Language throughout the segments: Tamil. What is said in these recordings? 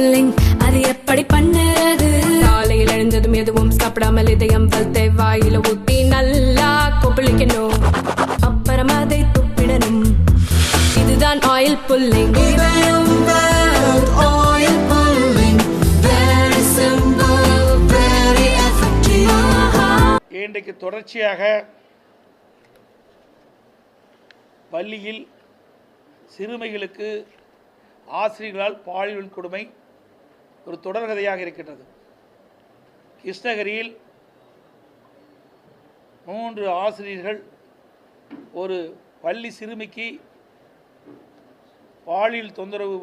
புல்லிங் அது எப்படி பண்ணுறது காலையில் எழுந்ததும் எதுவும் சாப்பிடாமல் இதயம் வளர்த்தை வாயில ஊத்தி நல்லா கொப்பளிக்கணும் அப்புறம் அதை துப்பிடணும் இதுதான் oil pulling oil pulling. Very simple, very effective. இன்றைக்கு தொடர்ச்சியாக பள்ளியில் சிறுமிகளுக்கு ஆசிரியர்களால் பாலியல் கொடுமை ஒரு தொடர்கதையாக இருக்கின்றது. கிருஷ்ணகிரியில் மூன்று ஆசிரியர்கள் ஒரு பள்ளி சிறுமிக்கு பாலியல் தொந்தரவு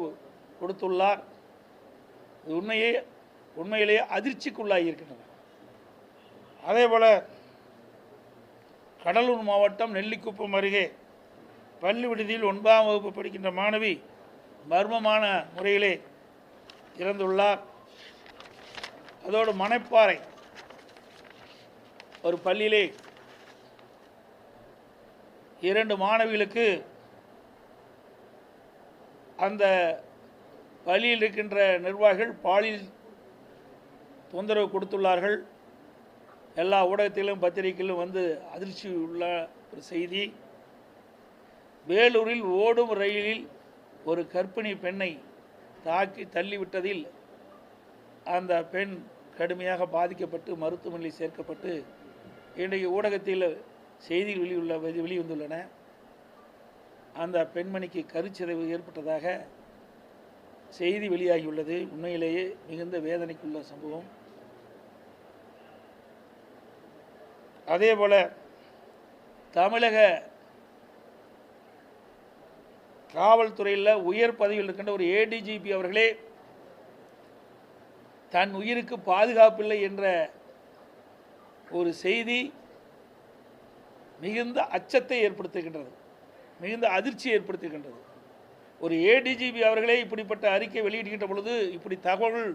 கொடுத்துள்ளார். உண்மையே உண்மையிலேயே அதிர்ச்சிக்குள்ளாகி இருக்கின்றன அதேபோல் கடலூர் மாவட்டம் நெல்லிக்குப்பம் அருகே பள்ளி விடுதியில் ஒன்பதாம் வகுப்பு படிக்கின்ற மாணவி மர்மமான முறையிலே இறந்துள்ளார். அதோடு மணப்பாறை ஒரு பள்ளியிலே இரண்டு மாணவிகளுக்கு அந்த பள்ளியில் இருக்கின்ற நிர்வாகிகள் பாலியல் தொந்தரவு கொடுத்துள்ளார்கள். எல்லா ஊடகத்திலும் பத்திரிகையிலும் வந்து அதிர்ச்சி உள்ள ஒரு செய்தி. வேலூரில் ஓடும் ரயிலில் ஒரு கர்ப்பிணி பெண்ணை தாக்கி தள்ளிவிட்டதில் அந்த பெண் கடுமையாக பாதிக்கப்பட்டு மருத்துவமனையில் சேர்க்கப்பட்டு இன்றைக்கு ஊடகத்தில் செய்திகள் வெளியுள்ள வெளி- வெளிவந்துள்ளன. அந்த பெண்மணிக்கு கருச்சிதைவு ஏற்பட்டதாக செய்தி வெளியாகியுள்ளது. உண்மையிலேயே மிகுந்த வேதனைக்குள்ள சம்பவம். அதே போல தமிழக காவல்துறையில் உயர் பதவியில் இருக்கின்ற ஒரு ஏடிஜிபி அவர்களே தன் உயிருக்கு பாதுகாப்பில்லை என்ற ஒரு செய்தி மிகுந்த அச்சத்தை ஏற்படுத்துகின்றது. மிகுந்த அதிர்ச்சியை ஏற்படுத்துகின்றது. ஒரு ஏடிஜிபி அவர்களே இப்படிப்பட்ட அறிக்கை வெளியிடுகின்ற பொழுது இப்படி தகவல்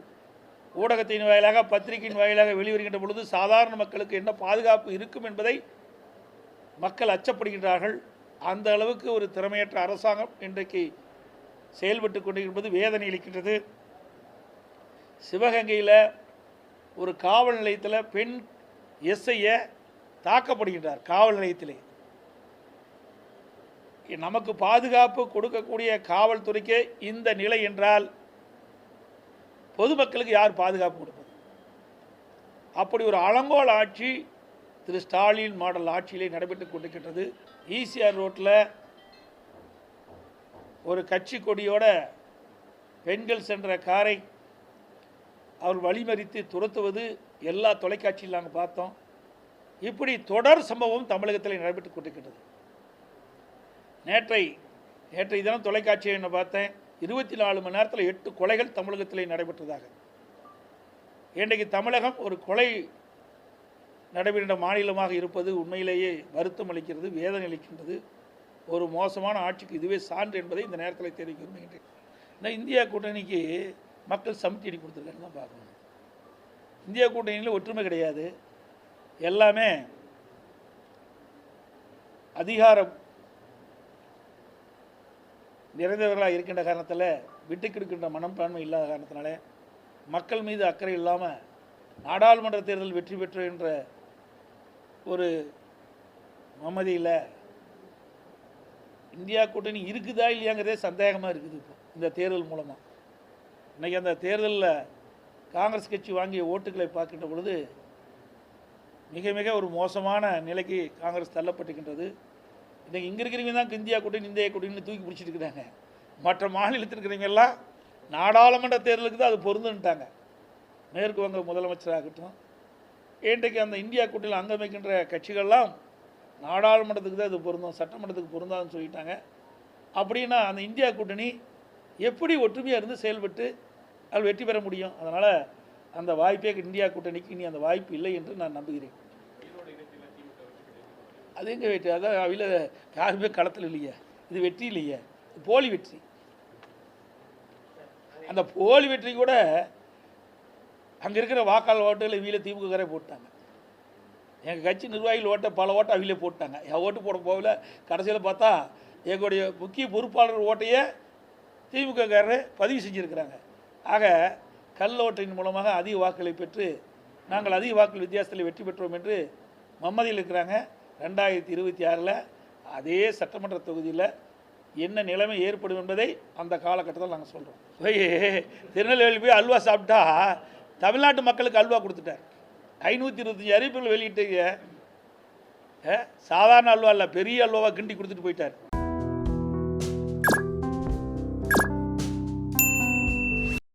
ஊடகத்தின் வாயிலாக பத்திரிகையின் வாயிலாக வெளிவருகின்ற பொழுது சாதாரண மக்களுக்கு என்ன பாதுகாப்பு இருக்கும் என்பதை மக்கள் அச்சப்படுகின்றார்கள். அந்த அளவுக்கு ஒரு திறமையற்ற அரசாங்கம் இன்றைக்கு செயல்பட்டு கொண்டிருப்பது வேதனை அளிக்கின்றது. சிவகங்கையில் ஒரு காவல் நிலையத்தில் பெண் எஸ்ஐயை தாக்கப்படுகின்றார் காவல் நிலையத்திலே. நமக்கு பாதுகாப்பு கொடுக்கக்கூடிய காவல்துறைக்கு இந்த நிலை என்றால் பொதுமக்களுக்கு யார் பாதுகாப்பு கொடுப்பது? அப்படி ஒரு அலங்கோல ஆட்சி திரு ஸ்டாலின் மாடல் ஆட்சியிலே நடைபெற்று கொண்டிருக்கின்றது. ஈசிஆர் ரோட்டில் ஒரு கட்சி கொடியோட பெண்கள் சென்ற காரை அவர் வழிமறித்து துரத்துவது எல்லா தொலைக்காட்சியில் நாங்கள் பார்த்தோம். இப்படி தொடர் சம்பவம் தமிழகத்தில் நடைபெற்று கொண்டிருக்கின்றது. நேற்றை நேற்றை தினம் தொலைக்காட்சியை என்ன பார்த்தேன். இருபத்தி நாலு மணி நேரத்தில் எட்டு கொலைகள் தமிழகத்திலே நடைபெற்றதாக. இன்றைக்கு தமிழகம் ஒரு கொலை நடைபெறுகின்ற மாநிலமாக இருப்பது உண்மையிலேயே வருத்தம் அளிக்கிறது வேதனை அளிக்கின்றது. ஒரு மோசமான ஆட்சிக்கு இதுவே சான்று என்பதை இந்த நேரத்தில் தெரிவிக்க விரும்புகின்றேன். இந்த இந்தியா கூட்டணிக்கு மக்கள் சமிட்டி கொடுத்துருக்காங்கன்னு கொடுத்துருக்காங்க தான் பார்க்கணும். இந்தியா கூட்டணியில் ஒற்றுமை கிடையாது. எல்லாமே அதிகாரம் நிறைந்தவர்களாக இருக்கின்ற காரணத்தில் விட்டு கொடுக்கின்ற மனப்பான்மை இல்லாத காரணத்தினால மக்கள் மீது அக்கறை இல்லாமல் நாடாளுமன்ற தேர்தல் வெற்றி பெற்று என்ற ஒரு மமதியில் இந்தியா கூட்டணி இருக்குதா இல்லையாங்கிறதே சந்தேகமாக இருக்குது இப்போ இந்த தேர்தல் மூலமாக இன்றைக்கி அந்த தேர்தலில் காங்கிரஸ் கட்சி வாங்கிய ஓட்டுகளை பார்க்கின்ற பொழுது மிக மிக ஒரு மோசமான நிலைக்கு காங்கிரஸ் தள்ளப்பட்டுக்கின்றது இன்றைக்கி இங்கே இருக்கிறவங்க தான் இந்தியா கூட்டணி இந்தியா கூட்டணின்னு தூக்கி பிடிச்சிட்டு இருக்கிறாங்க. மற்ற மாநிலத்தில் இருக்கிறவங்க எல்லாம் நாடாளுமன்ற தேர்தலுக்கு தான் அது பொருந்துன்ட்டாங்க மேற்கு வங்க முதலமைச்சராகட்டும் இன்றைக்கு அந்த இந்தியா கூட்டணியில் அங்கமைக்கின்ற கட்சிகள்லாம் நாடாளுமன்றத்துக்கு தான் இது பொருந்தும் சட்டமன்றத்துக்கு பொருந்தாதுன்னு சொல்லிட்டாங்க. அப்படின்னா அந்த இந்தியா கூட்டணி எப்படி ஒற்றுமையாக இருந்து செயல்பட்டு அதில் வெற்றி பெற முடியும்? அதனால் அந்த வாய்ப்பே இந்தியா கூட்டணிக்கு இனி அந்த வாய்ப்பு இல்லை என்று நான் நம்புகிறேன். அது எங்கே வெற்றி? அதான் அவையில் யாருமே களத்தில் இல்லையே. இது வெற்றி இல்லையே. இது போலி வெற்றி. அந்த போலி வெற்றி கூட அங்கே இருக்கிற வாக்காளர் ஓட்டுகளை வீல திமுககாரே போட்டாங்க எங்கள் கட்சி நிர்வாகிகள் ஓட்டை பல ஓட்டை அவிலே போட்டாங்க என் ஓட்டு போட போகல. கடைசியில் பார்த்தா எங்களுடைய முக்கிய பொறுப்பாளர் ஓட்டையே திமுககாரர் பதிவு செஞ்சுருக்கிறாங்க. ஆக கல் ஓட்டையின் மூலமாக அதிக வாக்குகளை பெற்று நாங்கள் அதிக வாக்குகள் வித்தியாசத்தில் வெற்றி பெற்றோம் என்று மம்மதியில் இருக்கிறாங்க. ரெண்டாயிரத்தி இருபத்தி ஆறில் அதே சட்டமன்ற தொகுதியில் என்ன நிலைமை ஏற்படும் என்பதை அந்த காலகட்டத்தில் நாங்கள் சொல்கிறோம் போய் திருநெல்வேலி போய் அல்வா சாப்பிட்டா தமிழ்நாட்டு மக்களுக்கு அல்வா கொடுத்துட்டார். ஐநூற்றி இருபத்தஞ்சி அறிவிப்புகள் வெளியிட்டீங்க. சாதாரண அல்வா இல்லை பெரிய அல்வாவாக கிண்டி கொடுத்துட்டு போயிட்டார்.